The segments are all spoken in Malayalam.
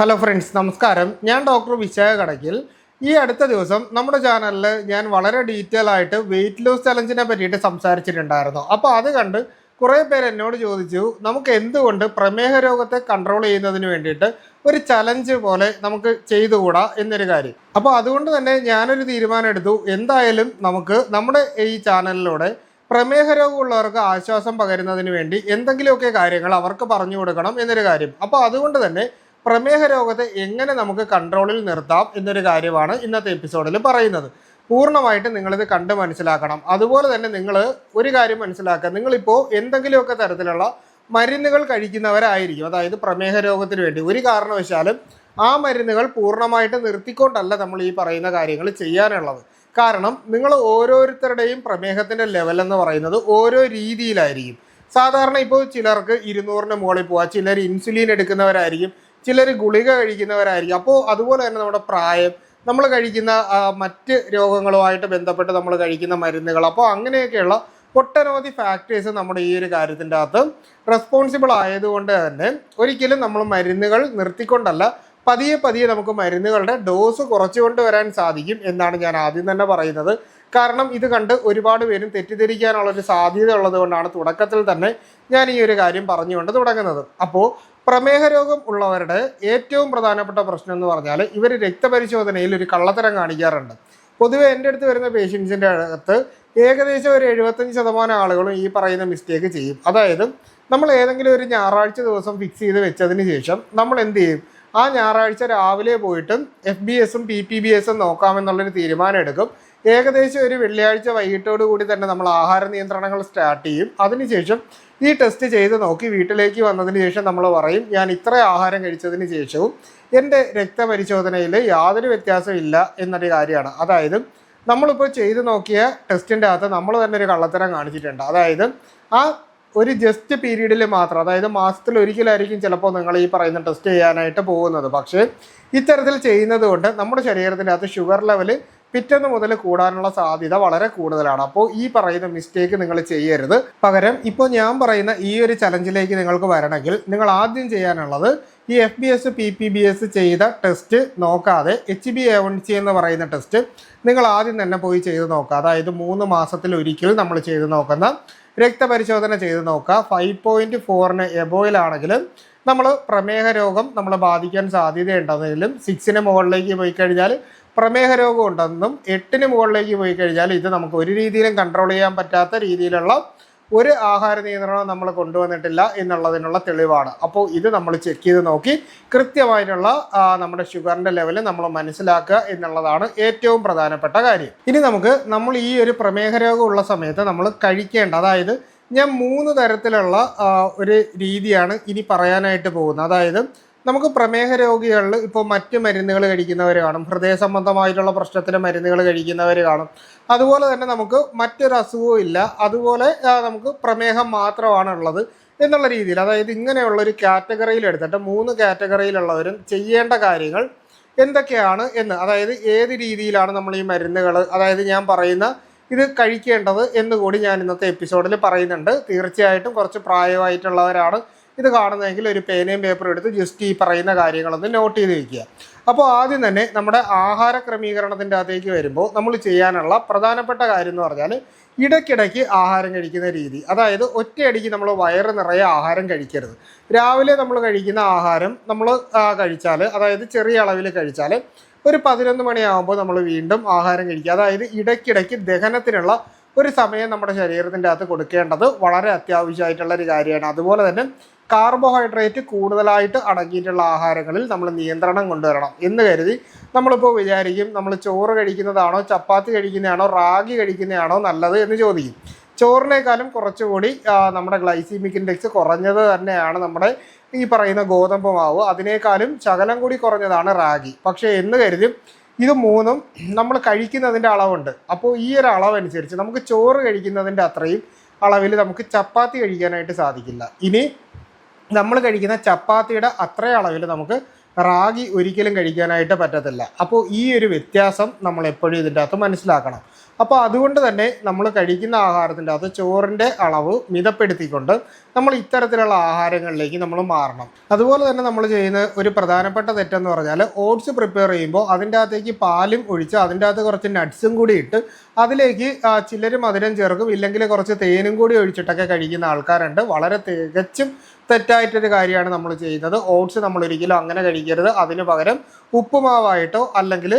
ഹലോ ഫ്രണ്ട്സ് നമസ്കാരം. ഞാൻ ഡോക്ടർ വിശാഖ കടക്കിൽ ഈ അടുത്ത ദിവസം നമ്മുടെ ചാനലിൽ ഞാൻ വളരെ ഡീറ്റെയിൽ ആയിട്ട് വെയിറ്റ് ലോസ് ചലഞ്ചിനെ പറ്റിയിട്ട് സംസാരിച്ചിട്ടുണ്ടായിരുന്നു. അപ്പോൾ അത് കണ്ട് കുറേ പേർ എന്നോട് ചോദിച്ചു നമുക്ക് എന്തുകൊണ്ട് പ്രമേഹ രോഗത്തെ കൺട്രോൾ ചെയ്യുന്നതിന് വേണ്ടിയിട്ട് ഒരു ചലഞ്ച് പോലെ നമുക്ക് ചെയ്തുകൂടാ? എന്നൊരു കാര്യം. അപ്പോൾ അതുകൊണ്ട് തന്നെ ഞാനൊരു തീരുമാനം എടുത്തു. എന്തായാലും നമുക്ക് നമ്മുടെ ഈ ചാനലിലൂടെ പ്രമേഹ രോഗമുള്ളവർക്ക് ആശ്വാസം പകരുന്നതിന് വേണ്ടി എന്തെങ്കിലുമൊക്കെ കാര്യങ്ങൾ അവർക്ക് പറഞ്ഞു കൊടുക്കണം എന്നൊരു കാര്യം. അപ്പോൾ അതുകൊണ്ട് തന്നെ പ്രമേഹ രോഗത്തെ എങ്ങനെ നമുക്ക് കൺട്രോളിൽ നിർത്താം എന്നൊരു കാര്യമാണ് ഇന്നത്തെ എപ്പിസോഡിൽ പറയുന്നത്. പൂർണമായിട്ട് നിങ്ങളിത് കണ്ട് മനസ്സിലാക്കണം. അതുപോലെ തന്നെ നിങ്ങൾ ഒരു കാര്യം മനസ്സിലാക്കുക. നിങ്ങളിപ്പോൾ എന്തെങ്കിലുമൊക്കെ തരത്തിലുള്ള മരുന്നുകൾ കഴിക്കുന്നവരായിരിക്കും. അതായത് പ്രമേഹ രോഗത്തിന് വേണ്ടി. ഒരു കാരണവശാലും ആ മരുന്നുകൾ പൂർണമായിട്ട് നിർത്തിക്കൊണ്ടല്ല നമ്മൾ ഈ പറയുന്ന കാര്യങ്ങൾ ചെയ്യാനുള്ളത്. കാരണം നിങ്ങൾ ഓരോരുത്തരുടെയും പ്രമേഹത്തിന്റെ ലെവൽ എന്ന് പറയുന്നത് ഓരോ രീതിയിലായിരിക്കും. സാധാരണ ഇപ്പോൾ ചിലർക്ക് ഇരുന്നൂറിന് മുകളിൽ പോവാം. ചിലർ ഇൻസുലിൻ എടുക്കുന്നവരായിരിക്കും. ചിലർ ഗുളിക കഴിക്കുന്നവരായിരിക്കും. അപ്പോൾ അതുപോലെ തന്നെ നമ്മുടെ പ്രായം നമ്മൾ കഴിക്കുന്ന മറ്റ് രോഗങ്ങളുമായിട്ട് ബന്ധപ്പെട്ട് നമ്മൾ കഴിക്കുന്ന മരുന്നുകൾ. അപ്പോൾ അങ്ങനെയൊക്കെയുള്ള ഒട്ടനവധി ഫാക്ടേഴ്സ് നമ്മുടെ ഈ ഒരു കാര്യത്തിന്റെ അകത്ത് റെസ്പോൺസിബിൾ ആയതുകൊണ്ട് തന്നെ ഒരിക്കലും നമ്മൾ മരുന്നുകൾ നിർത്തിക്കൊണ്ടല്ല പതിയെ പതിയെ നമുക്ക് മരുന്നുകളുടെ ഡോസ് കുറച്ചുകൊണ്ട് വരാൻ സാധിക്കും എന്നാണ് ഞാൻ ആദ്യം തന്നെ പറയുന്നത്. കാരണം ഇത് കണ്ട് ഒരുപാട് പേരും തെറ്റിദ്ധരിക്കാനുള്ളൊരു സാധ്യത ഉള്ളത് കൊണ്ടാണ് തുടക്കത്തിൽ തന്നെ ഞാൻ ഈ ഒരു കാര്യം പറഞ്ഞുകൊണ്ട് തുടങ്ങുന്നത്. അപ്പോൾ പ്രമേഹ രോഗം ഉള്ളവരുടെ ഏറ്റവും പ്രധാനപ്പെട്ട പ്രശ്നം എന്ന് പറഞ്ഞാൽ ഇവർ രക്തപരിശോധനയിൽ ഒരു കള്ളത്തരം കാണിക്കാറുണ്ട്. പൊതുവെ എന്റെ അടുത്ത് വരുന്ന പേഷ്യൻസിന്റെ അകത്ത് ഏകദേശം ഒരു എഴുപത്തഞ്ച് ശതമാനം ആളുകളും ഈ പറയുന്ന മിസ്റ്റേക്ക് ചെയ്യും. അതായത് നമ്മൾ ഏതെങ്കിലും ഒരു ഞായറാഴ്ച ദിവസം ഫിക്സ് ചെയ്ത് വെച്ചതിന് ശേഷം നമ്മൾ എന്ത് ചെയ്യും? ആ ഞായറാഴ്ച രാവിലെ പോയിട്ട് എഫ് ബി എസും പി പി ബി എസും നോക്കാമെന്നുള്ളൊരു തീരുമാനം എടുക്കും. ഏകദേശം ഒരു വെള്ളിയാഴ്ച വൈകിട്ടോട് കൂടി തന്നെ നമ്മൾ ആഹാര നിയന്ത്രണങ്ങൾ സ്റ്റാർട്ട് ചെയ്യും. അതിനുശേഷം ഈ ടെസ്റ്റ് ചെയ്ത് നോക്കി വീട്ടിലേക്ക് വന്നതിന് ശേഷം നമ്മൾ പറയും ഞാൻ ഇത്ര ആഹാരം കഴിച്ചതിന് ശേഷവും എന്റെ രക്തപരിശോധനയിൽ യാതൊരു വ്യത്യാസവും ഇല്ല എന്നൊരു കാര്യമാണ്. അതായത് നമ്മളിപ്പോൾ ചെയ്ത് നോക്കിയ ടെസ്റ്റിന്റെ അകത്ത് നമ്മൾ തന്നെ ഒരു കള്ളത്തരം കാണിച്ചിട്ടുണ്ട്. അതായത് ആ ഒരു ജസ്റ്റ് പീരീഡിൽ മാത്രം അതായത് മാസത്തിൽ ഒരിക്കലായിരിക്കും ചിലപ്പോൾ നിങ്ങൾ ഈ പറയുന്ന ടെസ്റ്റ് ചെയ്യാനായിട്ട് പോകുന്നത്. പക്ഷേ ഇത്തരത്തിൽ ചെയ്യുന്നത് കൊണ്ട് നമ്മുടെ ശരീരത്തിന്റെ അകത്ത് ഷുഗർ ലെവൽ പിറ്റേന്ന് മുതൽ കൂടാനുള്ള സാധ്യത വളരെ കൂടുതലാണ്. അപ്പോൾ ഈ പറയുന്ന മിസ്റ്റേക്ക് നിങ്ങൾ ചെയ്യരുത്. പകരം ഇപ്പോൾ ഞാൻ പറയുന്ന ഈ ഒരു ചലഞ്ചിലേക്ക് നിങ്ങൾക്ക് വരണമെങ്കിൽ നിങ്ങൾ ആദ്യം ചെയ്യാനുള്ളത് ഈ F B S P P B S ചെയ്ത ടെസ്റ്റ് നോക്കാതെ H B A one C എന്ന് പറയുന്ന ടെസ്റ്റ് നിങ്ങൾ ആദ്യം തന്നെ പോയി ചെയ്ത് നോക്കുക. അതായത് മൂന്ന് മാസത്തിൽ ഒരിക്കൽ നമ്മൾ ചെയ്ത് നോക്കുന്ന രക്തപരിശോധന ചെയ്ത് നോക്കുക. ഫൈവ് പോയിന്റ് ഫോറിന് എബോയിലാണെങ്കിൽ നമ്മൾ പ്രമേഹ രോഗം നമ്മളെ ബാധിക്കാൻ സാധ്യതയുണ്ടെന്നതിലും സിക്സിന് മുകളിലേക്ക് പോയി കഴിഞ്ഞാൽ പ്രമേഹ രോഗം ഉണ്ടെന്നും എട്ടിന് മുകളിലേക്ക് പോയി കഴിഞ്ഞാൽ ഇത് നമുക്ക് ഒരു രീതിയിലും കൺട്രോൾ ചെയ്യാൻ പറ്റാത്ത രീതിയിലുള്ള ഒരു ആഹാര നിയന്ത്രണം നമ്മൾ കൊണ്ടുവന്നിട്ടില്ല എന്നുള്ളതിനുള്ള തെളിവാണ്. അപ്പോൾ ഇത് നമ്മൾ ചെക്ക് ചെയ്ത് നോക്കി കൃത്യമായിട്ടുള്ള നമ്മുടെ ഷുഗറിന്റെ ലെവൽ നമ്മൾ മനസ്സിലാക്കുക എന്നുള്ളതാണ് ഏറ്റവും പ്രധാനപ്പെട്ട കാര്യം. ഇനി നമുക്ക് നമ്മൾ ഈ ഒരു പ്രമേഹ രോഗമുള്ള സമയത്ത് നമ്മൾ കഴിക്കേണ്ട അതായത് ഞാൻ മൂന്ന് തരത്തിലുള്ള ഒരു രീതിയാണ് ഇനി പറയാനായിട്ട് പോകുന്നത്. അതായത് നമുക്ക് പ്രമേഹ രോഗികളിൽ ഇപ്പോൾ മറ്റ് മരുന്നുകൾ കഴിക്കുന്നവർ കാണും. ഹൃദയ സംബന്ധമായിട്ടുള്ള പ്രശ്നത്തിന് മരുന്നുകൾ കഴിക്കുന്നവർ കാണും. അതുപോലെ തന്നെ നമുക്ക് മറ്റൊരു അസുഖവും ഇല്ല. അതുപോലെ നമുക്ക് പ്രമേഹം മാത്രമാണ് ഉള്ളത് എന്നുള്ള രീതിയിൽ. അതായത് ഇങ്ങനെയുള്ള ഒരു കാറ്റഗറിയിൽ എടുത്തിട്ട് മൂന്ന് കാറ്റഗറിയിലുള്ളവരും ചെയ്യേണ്ട കാര്യങ്ങൾ എന്തൊക്കെയാണ് എന്ന്. അതായത് ഏത് രീതിയിലാണ് നമ്മൾ ഈ മരുന്നുകൾ അതായത് ഞാൻ പറയുന്ന ഇത് കഴിക്കേണ്ടത് എന്ന് കൂടി ഞാൻ ഇന്നത്തെ എപ്പിസോഡിൽ പറയുന്നുണ്ട്. തീർച്ചയായിട്ടും കുറച്ച് പ്രായമായിട്ടുള്ളവരാണ് ഇത് കാണുന്നതെങ്കിൽ ഒരു പേനയും പേപ്പറും എടുത്ത് ജസ്റ്റ് ഈ പറയുന്ന കാര്യങ്ങളൊന്ന് നോട്ട് ചെയ്ത് വയ്ക്കുക അപ്പോൾ ആദ്യം തന്നെ നമ്മുടെ ആഹാര ക്രമീകരണത്തിന്റെ അകത്തേക്ക് വരുമ്പോൾ നമ്മൾ ചെയ്യാനുള്ള പ്രധാനപ്പെട്ട കാര്യം എന്ന് പറഞ്ഞാൽ ഇടയ്ക്കിടയ്ക്ക് ആഹാരം കഴിക്കുന്ന രീതി. അതായത് ഒറ്റയടിക്ക് നമ്മൾ വയറ് നിറയെ ആഹാരം കഴിക്കരുത്. രാവിലെ നമ്മൾ കഴിക്കുന്ന ആഹാരം നമ്മൾ കഴിച്ചാൽ അതായത് ചെറിയ അളവിൽ കഴിച്ചാൽ ഒരു പതിനൊന്ന് മണിയാകുമ്പോൾ നമ്മൾ വീണ്ടും ആഹാരം കഴിക്കുക. അതായത് ഇടയ്ക്കിടയ്ക്ക് ദഹനത്തിനുള്ള ഒരു സമയം നമ്മുടെ ശരീരത്തിന്റെ അകത്ത് കൊടുക്കേണ്ടത് വളരെ അത്യാവശ്യമായിട്ടുള്ള ഒരു കാര്യമാണ്. അതുപോലെ തന്നെ കാർബോഹൈഡ്രേറ്റ് കൂടുതലായിട്ട് അടങ്ങിയിട്ടുള്ള ആഹാരങ്ങളിൽ നമ്മൾ നിയന്ത്രണം കൊണ്ടുവരണം എന്ന് കരുതി നമ്മളിപ്പോൾ വിചാരിക്കും നമ്മൾ ചോറ് കഴിക്കുന്നതാണോ ചപ്പാത്തി കഴിക്കുന്നതാണോ റാഗി കഴിക്കുന്നതാണോ നല്ലത് എന്ന് ചോദിക്കും. ചോറിനേക്കാളും കുറച്ചുകൂടി നമ്മുടെ ഗ്ലൈസീമിക് ഇൻഡെക്സ് കുറഞ്ഞത് തന്നെയാണ് നമ്മുടെ ഈ പറയുന്ന ഗോതമ്പ് മാവ് അതിനേക്കാളും ശകലം കൂടി കുറഞ്ഞതാണ് റാഗി. പക്ഷേ എന്ന് കരുതി ഇത് മൂന്നും നമ്മൾ കഴിക്കുന്നതിന്റെ അളവുണ്ട്. അപ്പോൾ ഈ ഒരു അളവനുസരിച്ച് നമുക്ക് ചോറ് കഴിക്കുന്നതിന്റെ അത്രയും അളവിൽ നമുക്ക് ചപ്പാത്തി കഴിക്കാനായിട്ട് സാധിക്കില്ല. ഇനി നമ്മൾ കഴിക്കുന്ന ചപ്പാത്തിയുടെ അത്ര അളവിൽ നമുക്ക് റാഗി ഒരിക്കലും കഴിക്കാനായിട്ട് പറ്റത്തില്ല. അപ്പോൾ ഈ ഒരു വ്യത്യാസം നമ്മൾ എപ്പോഴും ഇതിന്റെ അകത്ത് മനസ്സിലാക്കണം. അപ്പോൾ അതുകൊണ്ട് തന്നെ നമ്മൾ കഴിക്കുന്ന ആഹാരത്തിന്റെ അകത്ത് ചോറിന്റെ അളവ് മിതപ്പെടുത്തിക്കൊണ്ട് നമ്മൾ ഇത്തരത്തിലുള്ള ആഹാരങ്ങളിലേക്ക് നമ്മൾ മാറണം. അതുപോലെ തന്നെ നമ്മൾ ചെയ്യുന്ന ഒരു പ്രധാനപ്പെട്ട തെറ്റെന്ന് പറഞ്ഞാൽ ഓട്സ് പ്രിപ്പയർ ചെയ്യുമ്പോൾ അതിന്റെ അകത്തേക്ക് പാലും ഒഴിച്ച് അതിന്റെ അകത്ത് കുറച്ച് നട്ട്സും കൂടി ഇട്ട് അതിലേക്ക് ചിലർ മധുരം ചേർക്കും. ഇല്ലെങ്കിൽ കുറച്ച് തേനും കൂടി ഒഴിച്ചിട്ടൊക്കെ കഴിക്കുന്ന ആൾക്കാരുണ്ട്. വളരെ തികച്ചും തെറ്റായിട്ടൊരു കാര്യമാണ് നമ്മൾ ചെയ്യുന്നത്. ഓട്സ് നമ്മൾ ഒരിക്കലും അങ്ങനെ കഴിക്കരുത്. അതിന് പകരം ഉപ്പുമാവായിട്ടോ അല്ലെങ്കിൽ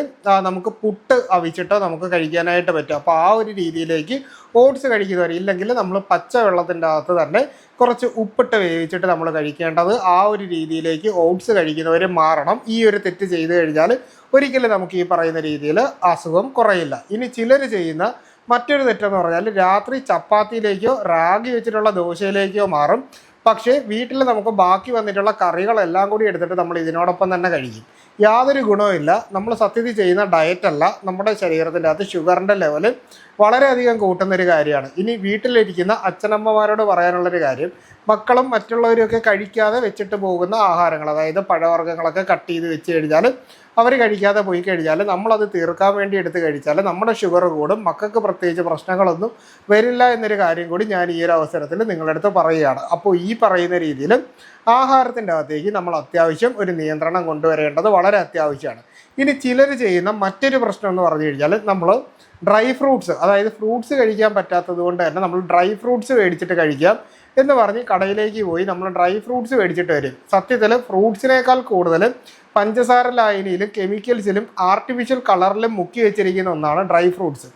നമുക്ക് പുട്ട് അവിച്ചിട്ടോ നമുക്ക് കഴിക്കാനായിട്ട് പറ്റും. അപ്പോൾ ആ ഒരു രീതിയിലേക്ക് ഓട്സ് കഴിക്കുന്നവർ ഇല്ലെങ്കിൽ നമ്മൾ പച്ച വെള്ളത്തിന്റെ അകത്ത് തന്നെ കുറച്ച് ഉപ്പിട്ട് വേവിച്ചിട്ട് നമ്മൾ കഴിക്കേണ്ടത് ആ ഒരു രീതിയിലേക്ക് ഓട്സ് കഴിക്കുന്നവർ മാറണം. ഈ ഒരു തെറ്റ് ചെയ്തു കഴിഞ്ഞാൽ ഒരിക്കലും നമുക്ക് ഈ പറയുന്ന രീതിയിൽ അസുഖം കുറയില്ല. ഇനി ചിലർ ചെയ്യുന്ന മറ്റൊരു തെറ്റെന്ന് പറഞ്ഞാൽ രാത്രി ചപ്പാത്തിയിലേക്കോ റാഗി വെച്ചിട്ടുള്ള ദോശയിലേക്കോ മാറും. പക്ഷേ വീട്ടിൽ നമുക്ക് ബാക്കി വന്നിട്ടുള്ള കറികളെല്ലാം കൂടി എടുത്തിട്ട് നമ്മൾ ഇതിനോടൊപ്പം തന്നെ കഴിക്കും. യാതൊരു ഗുണവുമില്ല. നമ്മൾ സത്യത്തിൽ ചെയ്യുന്ന ഡയറ്റ് അല്ല. നമ്മുടെ ശരീരത്തിന്റെ അകത്ത് ഷുഗറിന്റെ ലെവൽ വളരെയധികം കൂട്ടുന്നൊരു കാര്യമാണ്. ഇനി വീട്ടിലിരിക്കുന്ന അച്ഛനമ്മമാരോട് പറയാനുള്ളൊരു കാര്യം മക്കളും മറ്റുള്ളവരൊക്കെ കഴിക്കാതെ വെച്ചിട്ട് പോകുന്ന ആഹാരങ്ങൾ അതായത് പഴവർഗങ്ങളൊക്കെ കട്ട് ചെയ്ത് വെച്ച് കഴിഞ്ഞാൽ അവർ കഴിക്കാതെ പോയി കഴിഞ്ഞാൽ നമ്മളത് തീർക്കാൻ വേണ്ടി എടുത്ത് കഴിച്ചാൽ നമ്മുടെ ഷുഗർ കൂടും. മക്കൾക്ക് പ്രത്യേകിച്ച് പ്രശ്നങ്ങളൊന്നും വരില്ല എന്നൊരു കാര്യം കൂടി ഞാൻ ഈ ഒരു അവസരത്തിൽ നിങ്ങളുടെ അടുത്ത് പറയുകയാണ്. അപ്പോൾ ഈ പറയുന്ന രീതിയിൽ ആഹാരത്തിന്റെ അകത്തേക്ക് നമ്മൾ അത്യാവശ്യം ഒരു നിയന്ത്രണം കൊണ്ടുവരേണ്ടത് വളരെ അത്യാവശ്യമാണ്. ഇനി ചിലർ ചെയ്യുന്ന മറ്റൊരു പ്രശ്നം എന്ന് പറഞ്ഞു കഴിഞ്ഞാൽ നമ്മൾ ഡ്രൈ ഫ്രൂട്ട്സ് അതായത് ഫ്രൂട്ട്സ് കഴിക്കാൻ പറ്റാത്തത് കൊണ്ട് തന്നെ നമ്മൾ ഡ്രൈ ഫ്രൂട്ട്സ് മേടിച്ചിട്ട് കഴിക്കാം. എന്ന് പറഞ്ഞ് കടയിലേക്ക് പോയി നമ്മൾ ഡ്രൈ ഫ്രൂട്ട്സ് മേടിച്ചിട്ട് വരും. സത്യത്തിൽ ഫ്രൂട്ട്സിനേക്കാൾ കൂടുതൽ പഞ്ചസാര ലായനിയിലും കെമിക്കൽസിലും ആർട്ടിഫിഷ്യൽ കളറിലും മുക്കി വെച്ചിരിക്കുന്ന ഒന്നാണ് ഡ്രൈ ഫ്രൂട്ട്സ്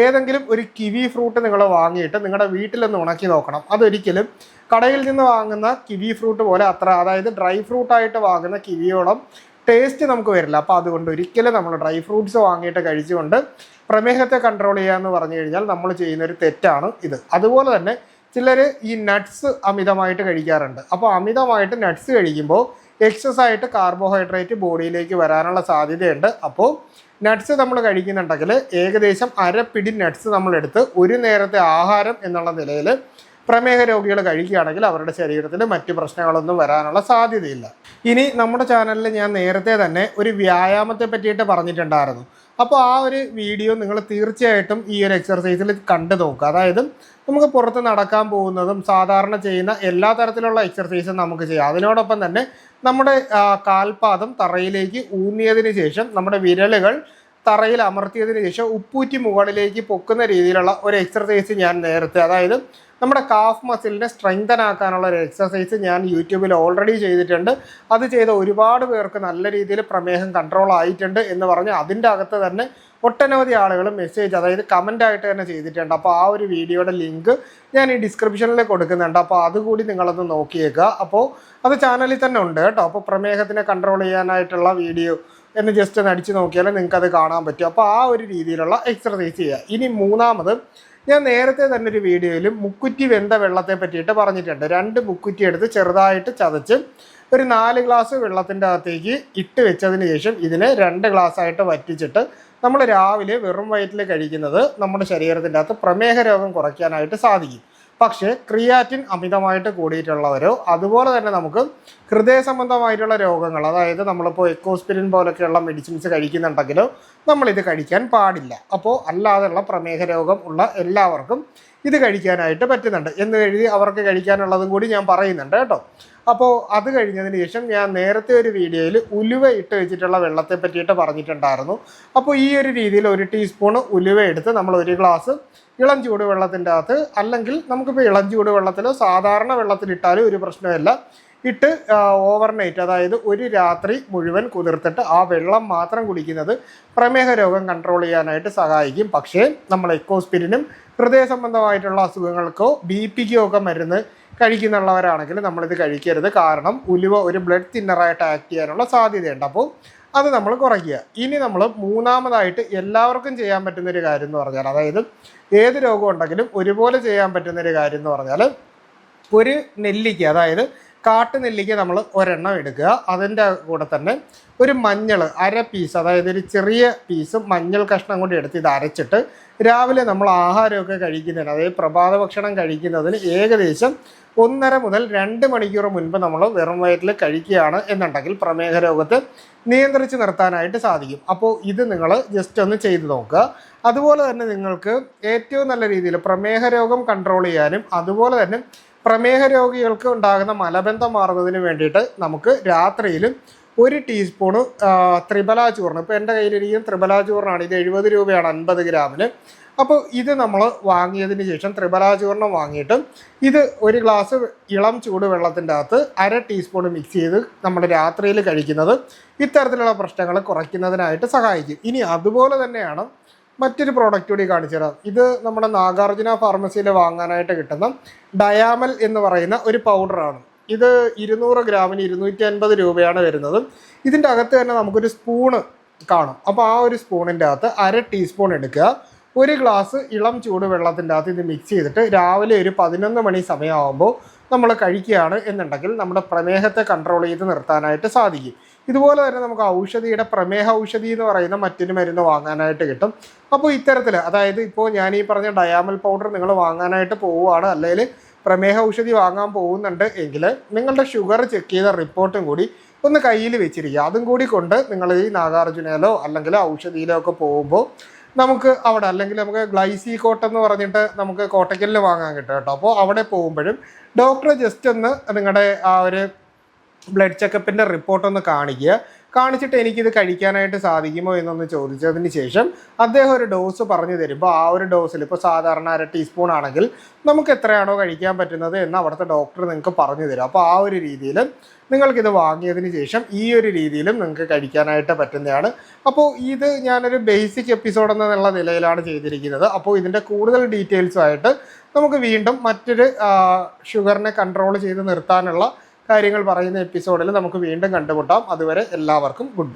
ഏതെങ്കിലും ഒരു കിവി ഫ്രൂട്ട് നിങ്ങൾ വാങ്ങിയിട്ട് നിങ്ങളുടെ വീട്ടിലൊന്ന് ഉണക്കി നോക്കണം. അതൊരിക്കലും കടയിൽ നിന്ന് വാങ്ങുന്ന കിവി ഫ്രൂട്ട് പോലെ അത്ര അതായത് ഡ്രൈ ഫ്രൂട്ടായിട്ട് വാങ്ങുന്ന കിവിയോളം ടേസ്റ്റ് നമുക്ക് വരില്ല. അപ്പോൾ അതുകൊണ്ട് ഒരിക്കലും നമ്മൾ ഡ്രൈ ഫ്രൂട്ട്സ് വാങ്ങിയിട്ട് കഴിച്ചുകൊണ്ട് പ്രമേഹത്തെ കൺട്രോൾ ചെയ്യുക എന്ന് പറഞ്ഞു കഴിഞ്ഞാൽ നമ്മൾ ചെയ്യുന്ന ഒരു തെറ്റാണ് ഇത്. അതുപോലെ തന്നെ ചിലർ ഈ നട്ട്സ് അമിതമായിട്ട് കഴിക്കാറുണ്ട്. അപ്പോൾ അമിതമായിട്ട് നട്ട്സ് കഴിക്കുമ്പോൾ എക്സസ് ആയിട്ട് കാർബോഹൈഡ്രേറ്റ് ബോഡിയിലേക്ക് വരാനുള്ള സാധ്യതയുണ്ട്. അപ്പോൾ നട്ട്സ് നമ്മൾ കഴിക്കുന്നുണ്ടെങ്കിൽ ഏകദേശം അരപ്പിടി നട്ട്സ് നമ്മളെടുത്ത് ഒരു നേരത്തെ ആഹാരം എന്നുള്ള നിലയിൽ പ്രമേഹ രോഗികൾ കഴിക്കുകയാണെങ്കിൽ അവരുടെ ശരീരത്തിൽ മറ്റു പ്രശ്നങ്ങളൊന്നും വരാനുള്ള സാധ്യതയില്ല. ഇനി നമ്മുടെ ചാനലിൽ ഞാൻ നേരത്തെ തന്നെ ഒരു വ്യായാമത്തെ പറ്റിയിട്ട് പറഞ്ഞിട്ടുണ്ടായിരുന്നു. അപ്പോൾ ആ ഒരു വീഡിയോ നിങ്ങൾ തീർച്ചയായിട്ടും ഈ ഒരു എക്സർസൈസിൽ കണ്ടു നോക്കുക. അതായത് നമുക്ക് പുറത്ത് നടക്കാൻ പോകുന്നതും സാധാരണ ചെയ്യുന്ന എല്ലാ തരത്തിലുള്ള എക്സർസൈസും നമുക്ക് ചെയ്യാം. അതിനോടൊപ്പം തന്നെ നമ്മുടെ കാൽപാദം തറയിലേക്ക് ഊന്നിയതിന് ശേഷം നമ്മുടെ വിരലുകൾ തറയിൽ അമർത്തിയതിന് ശേഷം ഉപ്പൂറ്റി മുകളിലേക്ക് പൊക്കുന്ന രീതിയിലുള്ള ഒരു എക്സർസൈസ് ഞാൻ നേരത്തെ അതായത് നമ്മുടെ കാഫ് മസിലിനെ സ്ട്രെങ്തൻ ആക്കാനുള്ള ഒരു എക്സസൈസ് ഞാൻ യൂട്യൂബിൽ ഓൾറെഡി ചെയ്തിട്ടുണ്ട്. അത് ചെയ്ത ഒരുപാട് പേർക്ക് നല്ല രീതിയിൽ പ്രമേഹം കൺട്രോൾ ആയിട്ടുണ്ട് എന്ന് പറഞ്ഞ് അതിന്റെ അകത്ത് തന്നെ ഒട്ടനവധി ആളുകൾ മെസ്സേജ് അതായത് കമന്റ് ആയിട്ട് തന്നെ ചെയ്തിട്ടുണ്ട്. അപ്പോൾ ആ ഒരു വീഡിയോയുടെ ലിങ്ക് ഞാൻ ഈ ഡിസ്ക്രിപ്ഷനിൽ കൊടുക്കുന്നുണ്ട്. അപ്പോൾ അതുകൂടി നിങ്ങളൊന്ന് നോക്കിയേക്കുക. അപ്പോൾ അത് ചാനലിൽ തന്നെ ഉണ്ട് കേട്ടോ. അപ്പോൾ പ്രമേഹത്തിനെ കൺട്രോൾ ചെയ്യാനായിട്ടുള്ള വീഡിയോ എന്ന് ജസ്റ്റ് ഒന്ന് അടിച്ചു നോക്കിയാൽ നിങ്ങൾക്കത് കാണാൻ പറ്റും. അപ്പോൾ ആ ഒരു രീതിയിലുള്ള എക്സർസൈസ് ചെയ്യുക. ഇനി മൂന്നാമത് ഞാൻ നേരത്തെ തന്നെ ഒരു വീഡിയോയിൽ മുക്കുറ്റി വെന്ത വെള്ളത്തെ പറ്റിയിട്ട് പറഞ്ഞിട്ടുണ്ട്. രണ്ട് മുക്കുറ്റി എടുത്ത് ചെറുതായിട്ട് ചതച്ച് ഒരു നാല് ഗ്ലാസ് വെള്ളത്തിന്റെ അകത്തേക്ക് ഇട്ട് വെച്ചതിന് ശേഷം ഇതിനെ രണ്ട് ഗ്ലാസ്സായിട്ട് വറ്റിച്ചിട്ട് നമ്മൾ രാവിലെ വെറും വയറ്റിൽ കഴിക്കുന്നത് നമ്മുടെ ശരീരത്തിന്റെ അകത്ത് പ്രമേഹ രോഗം കുറയ്ക്കാനായിട്ട് സാധിക്കും. പക്ഷേ ക്രിയാറ്റിൻ അമിതമായിട്ട് കൂടിയിട്ടുള്ളവരോ അതുപോലെ തന്നെ നമുക്ക് ഹൃദയ സംബന്ധമായിട്ടുള്ള രോഗങ്ങൾ അതായത് നമ്മളിപ്പോൾ എക്കോസ്പിരിൻ പോലൊക്കെയുള്ള മെഡിസിൻസ് കഴിക്കുന്നുണ്ടെങ്കിലോ നമ്മളിത് കഴിക്കാൻ പാടില്ല. അപ്പോൾ അല്ലാതെയുള്ള പ്രമേഹ രോഗം ഉള്ള എല്ലാവർക്കും ഇത് കഴിക്കാനായിട്ട് പറ്റുന്നുണ്ട്. എന്ന് എഴുതി അവർക്ക് കഴിക്കാനുള്ളതും കൂടി ഞാൻ പറയുന്നുണ്ട് കേട്ടോ. അപ്പോൾ അത് കഴിഞ്ഞതിന് ശേഷം ഞാൻ നേരത്തെ ഒരു വീഡിയോയിൽ ഉലുവ ഇട്ട് വെച്ചിട്ടുള്ള വെള്ളത്തെ പറ്റിയിട്ട് പറഞ്ഞിട്ടുണ്ടായിരുന്നു. അപ്പോൾ ഈ ഒരു രീതിയിൽ ഒരു ടീസ്പൂൺ ഉലുവ എടുത്ത് നമ്മൾ ഒരു ഗ്ലാസ് ഇളം ചൂട് വെള്ളത്തിന്റെ അകത്ത് അല്ലെങ്കിൽ നമുക്കിപ്പോൾ ഇളം ചൂട് വെള്ളത്തിലോ സാധാരണ വെള്ളത്തിലിട്ടാലും ഒരു പ്രശ്നമില്ല ഇട്ട് ഓവർനൈറ്റ് അതായത് ഒരു രാത്രി മുഴുവൻ കുതിർത്തിട്ട് ആ വെള്ളം മാത്രം കുടിക്കുന്നത് പ്രമേഹ രോഗം കൺട്രോൾ ചെയ്യാനായിട്ട് സഹായിക്കും. പക്ഷേ നമ്മൾ എക്കോസ്പിരിനും ഹൃദയ സംബന്ധമായിട്ടുള്ള അസുഖങ്ങൾക്കോ ബി പിക്കോ ഒക്കെ മരുന്ന് കഴിക്കുന്നുള്ളവരാണെങ്കിൽ നമ്മളിത് കഴിക്കരുത്. കാരണം ഉലുവ ഒരു ബ്ലഡ് തിന്നറായിട്ട് ആക്ട് ചെയ്യാനുള്ള സാധ്യതയുണ്ട്. അപ്പോൾ അത് നമ്മൾ കുറയ്ക്കുക. ഇനി നമ്മൾ മൂന്നാമതായിട്ട് എല്ലാവർക്കും ചെയ്യാൻ പറ്റുന്ന ഒരു കാര്യം എന്ന് പറഞ്ഞാൽ അതായത് ഏത് രോഗം ഉണ്ടെങ്കിലും ഒരുപോലെ ചെയ്യാൻ പറ്റുന്ന ഒരു കാര്യം എന്ന് പറഞ്ഞാൽ ഒരു നെല്ലിക്ക അതായത് കാട്ടുനെല്ലിക്ക നമ്മൾ ഒരെണ്ണം എടുക്കുക. അതിന്റെ കൂടെ തന്നെ ഒരു മഞ്ഞൾ അര പീസ് അതായത് ഒരു ചെറിയ പീസും മഞ്ഞൾ കഷ്ണം കൊണ്ട് എടുത്ത് ഇത് അരച്ചിട്ട് രാവിലെ നമ്മൾ ആഹാരമൊക്കെ കഴിക്കുന്നതിന് അതായത് പ്രഭാത ഭക്ഷണം കഴിക്കുന്നതിന് ഏകദേശം ഒന്നര മുതൽ രണ്ട് മണിക്കൂർ മുൻപ് നമ്മൾ വെറും വയറ്റിൽ കഴിക്കുകയാണ് എന്നുണ്ടെങ്കിൽ പ്രമേഹ രോഗത്തെ നിയന്ത്രിച്ച് നിർത്താനായിട്ട് സാധിക്കും. അപ്പോൾ ഇത് നിങ്ങൾ ജസ്റ്റ് ഒന്ന് ചെയ്ത് നോക്കുക. അതുപോലെ തന്നെ നിങ്ങൾക്ക് ഏറ്റവും നല്ല രീതിയിൽ പ്രമേഹ രോഗം കൺട്രോൾ ചെയ്യാനും അതുപോലെ തന്നെ പ്രമേഹ രോഗികൾക്ക് ഉണ്ടാകുന്ന മലബന്ധം മാറുന്നതിന് വേണ്ടിയിട്ട് നമുക്ക് രാത്രിയിലും ഒരു ടീസ്പൂണ് ത്രിബല ചൂർണം ഇപ്പോൾ എന്റെ കയ്യിലിരിക്കുന്ന ത്രിബല ചൂർണമാണ് ഇത് എഴുപത് രൂപയാണ് അൻപത് ഗ്രാമിന്. അപ്പോൾ ഇത് നമ്മൾ വാങ്ങിയതിന് ശേഷം ത്രിബല ചൂർണം വാങ്ങിയിട്ട് ഇത് ഒരു ഗ്ലാസ് ഇളം ചൂട് വെള്ളത്തിന്റെ അകത്ത് അര ടീസ്പൂൺ മിക്സ് ചെയ്ത് നമ്മൾ രാത്രിയിൽ കഴിക്കുന്നത് ഇത്തരത്തിലുള്ള പ്രശ്നങ്ങൾ കുറയ്ക്കുന്നതിനായിട്ട് സഹായിക്കും. ഇനി അതുപോലെ തന്നെയാണ് മറ്റൊരു പ്രോഡക്റ്റ് കൂടി കാണിച്ചു തരാം. ഇത് നമ്മുടെ നാഗാർജുന ഫാർമസിയിൽ വാങ്ങാനായിട്ട് കിട്ടുന്ന ഡയാമൽ എന്ന് പറയുന്ന ഒരു പൗഡറാണ് ഇത് ഇരുന്നൂറ് ഗ്രാമിന് ഇരുന്നൂറ്റി അൻപത് രൂപയാണ് വരുന്നത്. ഇതിന്റെ അകത്ത് തന്നെ നമുക്കൊരു സ്പൂണ് കാണും. അപ്പോൾ ആ ഒരു സ്പൂണിന്റെ അകത്ത് അര ടീസ്പൂൺ എടുക്കുക. ഒരു ഗ്ലാസ് ഇളം ചൂട് വെള്ളത്തിന്റെ അകത്ത് ഇത് മിക്സ് ചെയ്തിട്ട് രാവിലെ ഒരു പതിനൊന്ന് മണി സമയമാകുമ്പോൾ നമ്മൾ കഴിക്കുകയാണ് എന്നുണ്ടെങ്കിൽ നമ്മുടെ പ്രമേഹത്തെ കൺട്രോൾ ചെയ്ത് നിർത്താനായിട്ട് സാധിക്കും. ഇതുപോലെ തന്നെ നമുക്ക് ഔഷധിയുടെ പ്രമേഹ ഔഷധി എന്ന് പറയുന്ന മറ്റൊരു മരുന്ന് വാങ്ങാനായിട്ട് കിട്ടും. അപ്പോൾ ഇത്തരത്തിൽ അതായത് ഇപ്പോൾ ഞാൻ ഈ പറഞ്ഞ ഡയാമൽ പൗഡർ നിങ്ങൾ വാങ്ങാനായിട്ട് പോവുകയാണ് അല്ലെങ്കിൽ പ്രമേഹ ഔഷധി വാങ്ങാൻ പോകുന്നുണ്ട് എങ്കിൽ നിങ്ങളുടെ ഷുഗർ ചെക്ക് ചെയ്ത റിപ്പോർട്ടും കൂടി ഒന്ന് കയ്യിൽ വെച്ചിരിക്കുക. അതും കൂടി കൊണ്ട് നിങ്ങൾ ഈ നാഗാർജുനയിലോ അല്ലെങ്കിൽ ഔഷധിയിലോ ഒക്കെ പോകുമ്പോൾ നമുക്ക് അവിടെ അല്ലെങ്കിൽ നമുക്ക് ഗ്ലൈസി കോട്ട എന്ന് പറഞ്ഞിട്ട് നമുക്ക് കോട്ടയ്ക്കലിൽ വാങ്ങാൻ കിട്ടും കേട്ടോ. അപ്പോൾ അവിടെ പോകുമ്പോഴും ഡോക്ടറെ ജസ്റ്റ് ഒന്ന് നിങ്ങളുടെ ആ ഒരു ബ്ലഡ് ചെക്കപ്പിന്റെ റിപ്പോർട്ട് ഒന്ന് കാണിക്കുക. കാണിച്ചിട്ട് എനിക്കിത് കഴിക്കാനായിട്ട് സാധിക്കുമോ എന്നൊന്ന് ചോദിച്ചതിന് ശേഷം അദ്ദേഹം ഒരു ഡോസ് പറഞ്ഞു തരുമ്പോൾ ആ ഒരു ഡോസിൽ ഇപ്പോൾ സാധാരണ അര ടീസ്പൂൺ ആണെങ്കിൽ നമുക്ക് എത്രയാണോ കഴിക്കാൻ പറ്റുന്നത് എന്ന് അവിടുത്തെ ഡോക്ടർ നിങ്ങൾക്ക് പറഞ്ഞു തരും. അപ്പോൾ ആ ഒരു രീതിയിൽ നിങ്ങൾക്കിത് വാങ്ങിയതിന് ശേഷം ഈ ഒരു രീതിയിലും നിങ്ങൾക്ക് കഴിക്കാനായിട്ട് പറ്റുന്നതാണ്. അപ്പോൾ ഇത് ഞാനൊരു ബേസിക് എപ്പിസോഡ് എന്നുള്ള നിലയിലാണ് ചെയ്തിരിക്കുന്നത്. അപ്പോൾ ഇതിന്റെ കൂടുതൽ ഡീറ്റെയിൽസുമായിട്ട് നമുക്ക് വീണ്ടും മറ്റൊരു ഷുഗറിനെ കൺട്രോൾ ചെയ്ത് നിർത്താനുള്ള കാര്യങ്ങൾ പറയുന്ന എപ്പിസോഡിൽ നമുക്ക് വീണ്ടും കണ്ടുമുട്ടാം. അതുവരെ എല്ലാവർക്കും ഗുഡ്